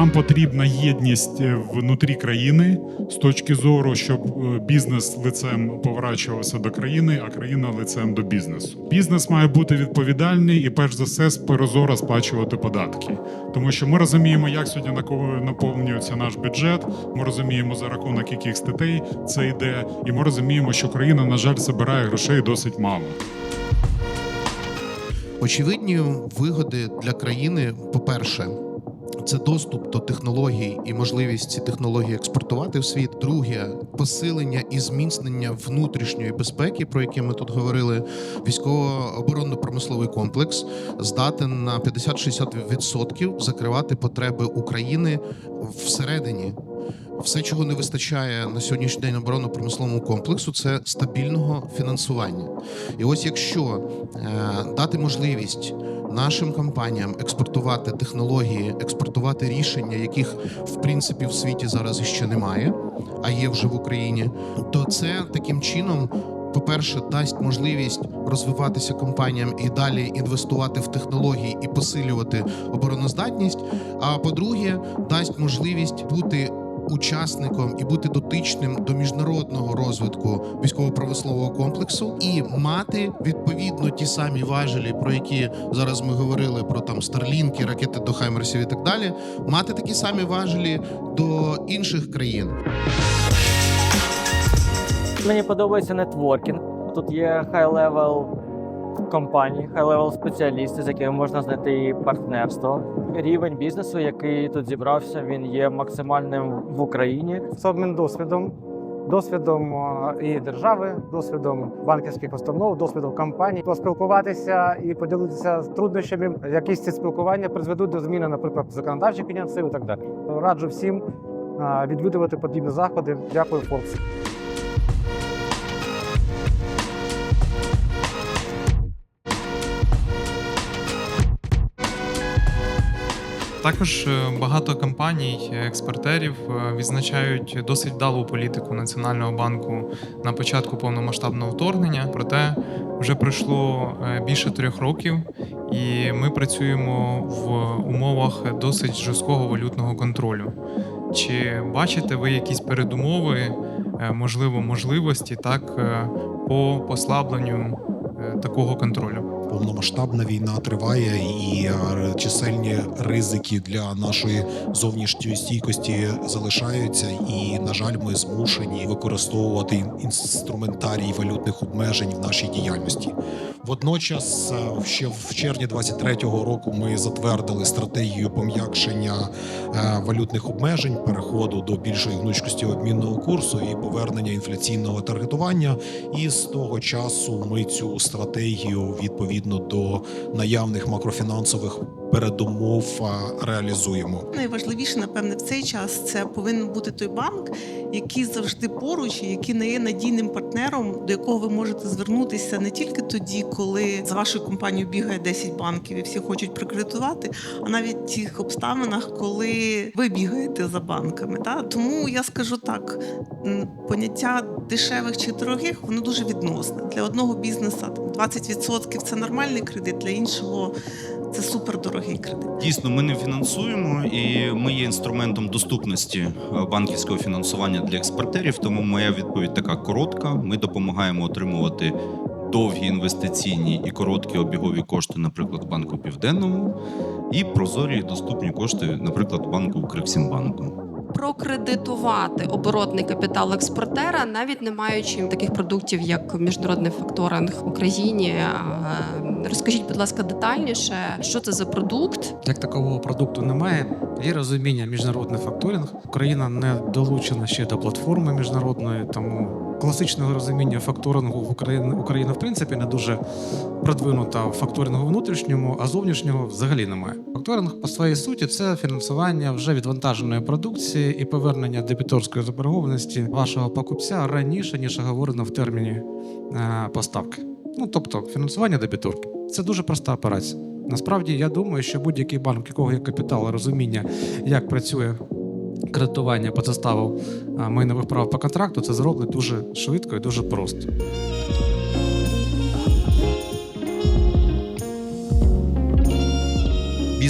Нам потрібна єдність е, внутрі країни з точки зору, щоб е, бізнес лицем поворачувався до країни, а країна лицем до бізнесу. Бізнес має бути відповідальний і, перш за все, прозоро сплачувати податки, тому що ми розуміємо, як сьогодні наповнюється наш бюджет. Ми розуміємо за рахунок яких статей це йде, і ми розуміємо, що країна, на жаль, збирає грошей досить мало. Очевидні вигоди для країни, по-перше, це доступ до технологій і можливість ці технології експортувати в світ. Друге посилення і зміцнення внутрішньої безпеки, про яке ми тут говорили. Військово-оборонно-промисловий комплекс здатен на 50-60% закривати потреби України всередині. Все, чого не вистачає на сьогоднішній день оборонно-промисловому комплексу, це стабільного фінансування. І ось якщо е, дати можливість нашим компаніям експортувати технології, експортувати рішення, яких в принципі в світі зараз іще немає, а є вже в Україні, то це таким чином. По-перше, дасть можливість розвиватися компаніям і далі інвестувати в технології і посилювати обороноздатність. А по-друге, дасть можливість бути учасником і бути дотичним до міжнародного розвитку військово-промислового комплексу і мати відповідно ті самі важелі, про які зараз ми говорили про там старлінки, ракети до Хаймерсів і так далі, мати такі самі важелі до інших країн. Мені подобається нетворкінг. Тут є хай-левел компанії, хай-левел спеціалісти, з якими можна знайти і партнерство. Рівень бізнесу, який тут зібрався, він є максимальним в Україні. Це обмін досвідом, досвідом і держави, досвідом банківських установ, досвідом компаній, поспілкуватися і поділитися з труднощами. Якісь ці спілкування призведуть до зміни, наприклад, законодавчих ініціатив і так далі. Раджу всім відвідувати подібні заходи. Дякую, Forbes. Також е, багато компаній, е, експортерів е, відзначають досить вдалу політику Національного банку на початку повномасштабного вторгнення. Проте вже пройшло більше трьох років, і ми працюємо в умовах досить жорсткого валютного контролю. Чи бачите ви якісь передумови, можливо, можливості так по послабленню такого контролю? Повномасштабна війна триває, і е, чисельні ризики для нашої зовнішньої стійкості залишаються. І, на жаль, ми змушені використовувати інструментарій валютних обмежень в нашій діяльності. Водночас, е, ще в червні 23-го року, ми затвердили стратегію пом'якшення е, валютних обмежень, переходу до більшої гнучкості обмінного курсу і повернення інфляційного таргетування. І з того часу ми цю стратегію відповідно до наявних макрофінансових передумов реалізуємо. Найважливіше, напевне, в цей час це повинен бути той банк, який завжди поруч, який не є надійним партнером, до якого ви можете звернутися не тільки тоді, коли за вашою компанією бігає 10 банків і всі хочуть прокредитувати, а навіть в тих обставинах, коли ви бігаєте за банками. Та? Тому я скажу так: поняття дешевих чи дорогих воно дуже відносне. Для одного бізнесу там, 20% це нормальний кредит, для іншого це супердорогий кредит. Дійсно, ми не фінансуємо, і ми є інструментом доступності е, банківського фінансування для експортерів. Тому моя відповідь така коротка. Ми допомагаємо отримувати довгі інвестиційні і короткі обігові кошти, наприклад, банку Південному, і прозорі доступні кошти, наприклад, банку Укрексімбанку. Прокредитувати оборотний капітал експортера, навіть не маючи таких продуктів, як міжнародний факторинг в Україні. Розкажіть, будь ласка, детальніше, що це за продукт, Як такого продукту немає. Є розуміння міжнародний факторинг. Україна не долучена ще до платформи міжнародної, тому класичного розуміння факторингу в Україні Україна в принципі не дуже продвинута в факторингу внутрішньому, а зовнішнього взагалі немає. Факторинг по своїй суті це фінансування вже відвантаженої продукції і повернення дебіторської заборгованості вашого покупця раніше ніж оговорено в терміні е, поставки. Ну тобто фінансування дебіторки. Це дуже проста операція. Насправді я думаю, що будь-який банк, якого є капітал, розуміння, як працює кредитування по заставу а, майнових прав по контракту, це зроблять дуже швидко і дуже просто.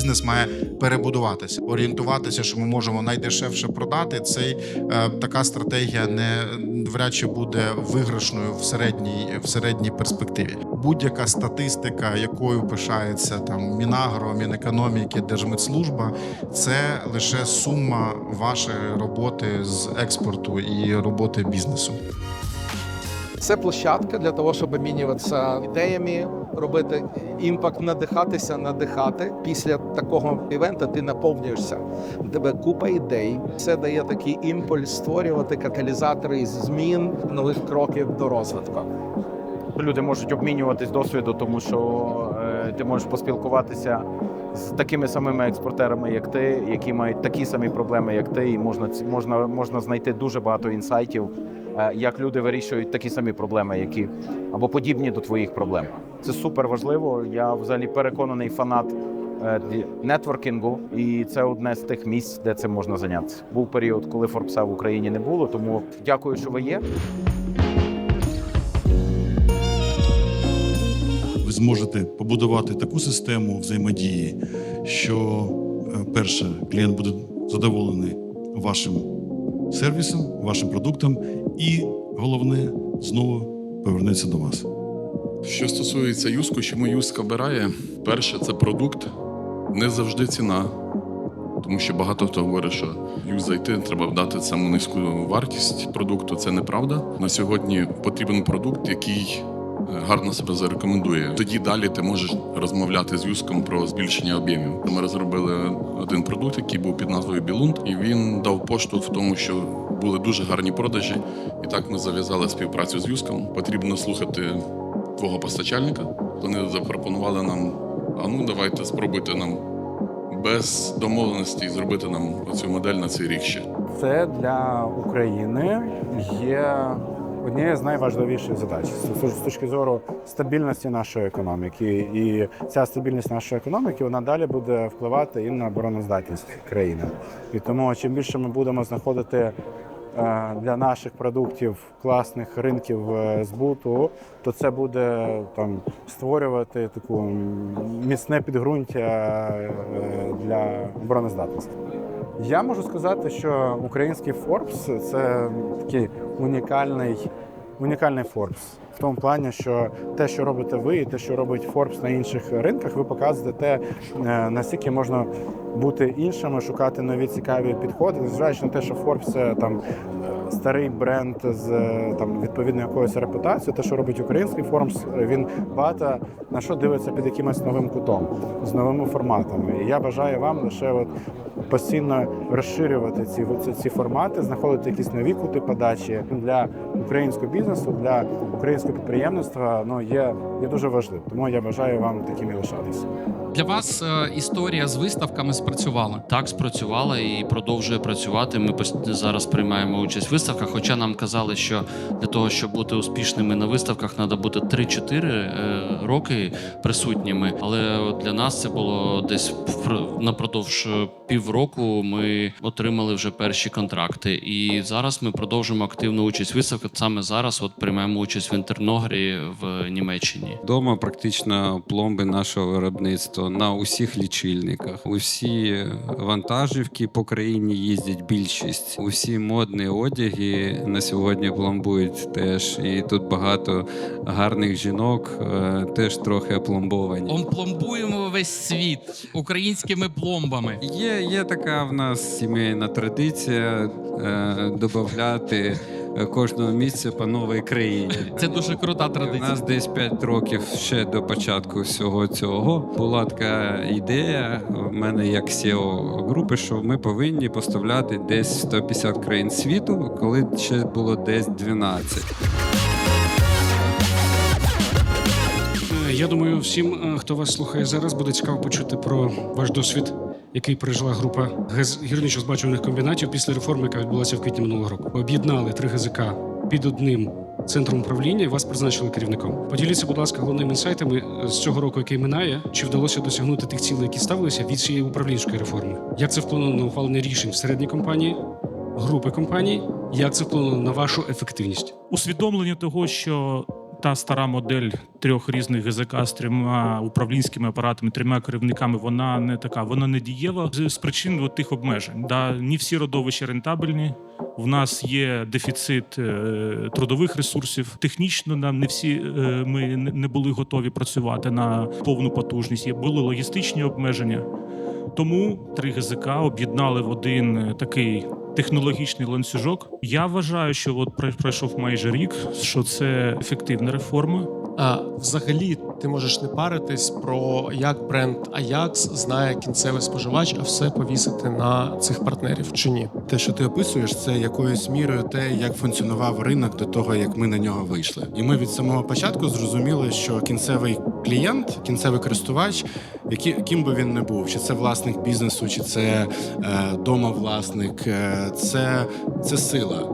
бізнес має перебудуватися, орієнтуватися, що ми можемо найдешевше продати. Цей е, така стратегія не вряд чи буде виграшною в середній в середній перспективі. Будь-яка статистика, якою пишається там Мінагро, Мінекономіки, Держмитслужба, це лише сума вашої роботи з експорту і роботи бізнесу. Це площадка для того, щоб обмінюватися ідеями, робити імпакт, надихатися, надихати. Після такого івента ти наповнюєшся. У тебе купа ідей. Це дає такий імпульс створювати каталізатори змін, нових кроків до розвитку. Люди можуть обмінюватись досвіду, тому що е, ти можеш поспілкуватися з такими самими експортерами, як ти, які мають такі самі проблеми, як ти, і можна можна, можна знайти дуже багато інсайтів, е, як люди вирішують такі самі проблеми, які або подібні до твоїх проблем. Це супер важливо. Я взагалі переконаний фанат е, нетворкінгу, і це одне з тих місць, де цим можна зайнятися. Був період, коли Форбса в Україні не було, тому дякую, що ви є. Зможете побудувати таку систему взаємодії, що е, перше, клієнт буде задоволений вашим сервісом, вашим продуктом, і головне знову повернеться до вас. Що стосується юску, чому юска обирає? Перше, це продукт, не завжди ціна. Тому що багато хто говорить, що юз зайти, треба вдати саму низьку вартість продукту. Це неправда. На сьогодні потрібен продукт, який гарно себе зарекомендує. Тоді далі ти можеш розмовляти з юском про збільшення об'ємів. Ми розробили один продукт, який був під назвою Білунд, і він дав поштовх в тому, що були дуже гарні продажі. І так ми зав'язали співпрацю з юском. Потрібно слухати твого постачальника. Вони запропонували нам: а ну давайте спробуйте нам без домовленості зробити нам цю модель на цей рік ще. Це для України є однією з найважливіших задач з точки зору стабільності нашої економіки. І ця стабільність нашої економіки вона далі буде впливати і на обороноздатність країни. І тому чим більше ми будемо знаходити е, для наших продуктів класних ринків е, збуту, то це буде там створювати таку міцне підґрунтя е, для обороноздатності. Я можу сказати, що український Forbes – це такий унікальний, унікальний Forbes. В тому плані, що те, що робите ви, і те, що робить Forbes на інших ринках, ви показуєте те, е, наскільки можна бути іншими, шукати нові цікаві підходи, незважаючи на те, що Forbes – це там старий бренд з е, там відповідною якоюсь репутацією. Те, що робить український Forbes, він багато на що дивиться під якимось новим кутом, з новими форматами. І я бажаю вам лише от постійно розширювати ці, ці, формати, знаходити якісь нові кути подачі для українського бізнесу, для українського підприємництва. Ну є, є дуже важливо. Тому я бажаю вам такими лишатися. Для вас е, історія з виставками спрацювала. Так, спрацювала і продовжує працювати. Ми зараз приймаємо участь в виставках. Хоча нам казали, що для того, щоб бути успішними на виставках, треба бути 3-4 е, роки присутніми. Але для нас це було десь напродовж е, півроку. Ми отримали вже перші контракти. І зараз ми продовжуємо активну участь в виставках. Саме зараз от приймаємо участь в Інтерногрі в Німеччині. Дома практично пломби нашого виробництва на усіх лічильниках. Усі вантажівки по країні їздять більшість. Усі модні одяги на сьогодні пломбують теж. І тут багато гарних жінок е, теж трохи опломбовані. Ом пломбуємо весь світ українськими пломбами. Є, є така в нас сімейна традиція е, додати кожного місця по новій країні. Це дуже крута У традиція. нас десь 5 років ще до початку всього цього була така ідея в мене як SEO групи, що ми повинні поставляти десь 150 країн світу, коли ще було десь 12. Е, Я думаю, всім, е, хто вас слухає зараз, буде цікаво почути про ваш досвід, який пережила група ГЕЗ гірничо-збачувальних комбінатів після реформи, яка відбулася в квітні минулого року. Об'єднали три ГЗК під одним центром управління і вас призначили керівником. Поділіться, будь ласка, головними інсайтами е, з цього року, який минає, чи вдалося досягнути тих цілей, які ставилися від цієї управлінської реформи? Як це вплинуло на ухвалення рішень всередині компанії, групи компаній? Як це вплинуло на вашу ефективність? усвідомлення того, що та стара модель трьох різних ГЗК з трьома управлінськими апаратами, трьома керівниками, вона не така, вона не дієва з, причин от тих обмежень. Да, не всі родовища рентабельні. В нас є дефіцит е, трудових ресурсів. Технічно нам не всі е, ми не були готові працювати на повну потужність. Є були логістичні обмеження. Тому три ГЗК об'єднали в один такий технологічний ланцюжок. Я вважаю, що от прой- пройшов майже рік, що це ефективна реформа. А взагалі ти можеш не паритись про як бренд Ajax знає кінцевий споживач, а все повісити на цих партнерів чи ні? Те, що ти описуєш, це якоюсь мірою те, як функціонував ринок до того, як ми на нього вийшли. І ми від самого початку зрозуміли, що кінцевий клієнт, кінцевий користувач, які, ким би він не був, чи це власник бізнесу, чи це е, домовласник, е, це, це сила.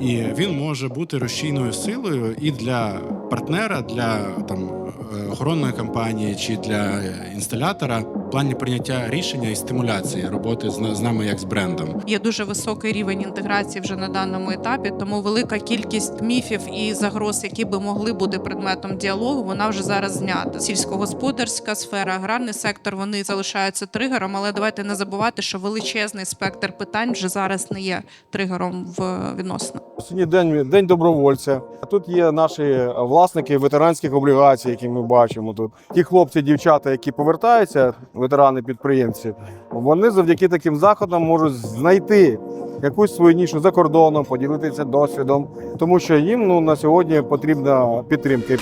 І він може бути рушійною силою і для партнера, для там е, охоронної компанії чи для е, інсталятора плані прийняття рішення і стимуляції роботи з, з нами як з брендом. Є дуже високий рівень інтеграції вже на даному етапі, тому велика кількість міфів і загроз, які би могли бути предметом діалогу, вона вже зараз знята. Сільськогосподарська сфера, аграрний сектор вони залишаються тригером, але давайте не забувати, що величезний спектр питань вже зараз не є тригером в відносинах. Сьогодні день, день добровольця. А тут є наші власники ветеранських облігацій, які ми бачимо тут. Ті хлопці, дівчата, які повертаються, ветерани підприємці, вони завдяки таким заходам можуть знайти якусь свою нішу за кордоном, поділитися досвідом, тому що їм ну на сьогодні потрібна підтримка.